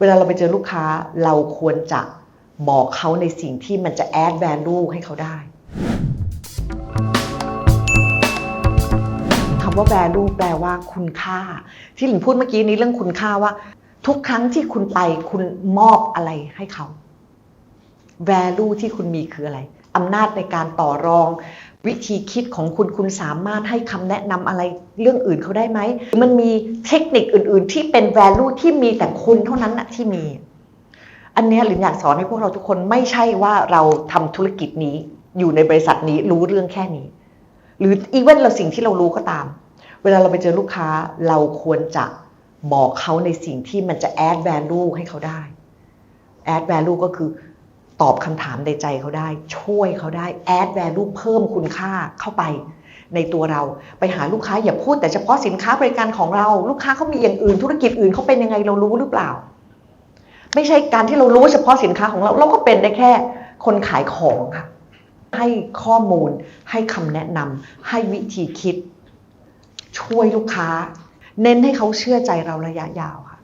เวลาเราไปเจอลูกค้าเราควรจะบอกเขาในสิ่งที่มันจะ add value ให้เขาได้คำว่า value แปลว่าคุณค่า ที่หลิงพูดเมื่อกี้นี้เรื่องคุณค่าว่า ทุกครั้งที่คุณไปคุณมอบอะไรให้เขา value ที่คุณมีคืออะไรอำนาจในการต่อรอง วิธีคิดของคุณคุณสามารถให้คำแนะนำอะไรเรื่องอื่นเขาได้ไหม มันมีเทคนิคอื่นๆ ที่เป็น value ที่มีแต่คุณเท่านั้นนะที่มี อันนี้หลินอยากสอนให้พวกเราทุกคนไม่ใช่ว่าเราทำธุรกิจนี้อยู่ในบริษัทนี้รู้เรื่องแค่นี้ หรืออีเวนเราสิ่งที่เรารู้ก็ตาม เวลาเราไปเจอลูกค้าเราควรจะบอกเขาในสิ่งที่มันจะ add value ให้เขาได้ add value ก็คือ ตอบคำถามในใจเขาได้ ช่วยเขาได้ add value เพิ่มคุณค่าเข้าไป ในตัวเราไปหาลูกค้าอย่าพูดแต่เฉพาะสินค้าบริการของเรา ลูกค้าเขามีอย่างอื่น ธุรกิจอื่นเขาเป็นยังไงเรารู้หรือเปล่า ไม่ใช่การที่เรารู้เฉพาะสินค้าของเรา เราก็เป็นได้แค่คนขายของค่ะ ให้ข้อมูล ให้คำแนะนำให้วิธีคิด ช่วยลูกค้า เน้นให้เขาเชื่อใจเราระยะยาวค่ะ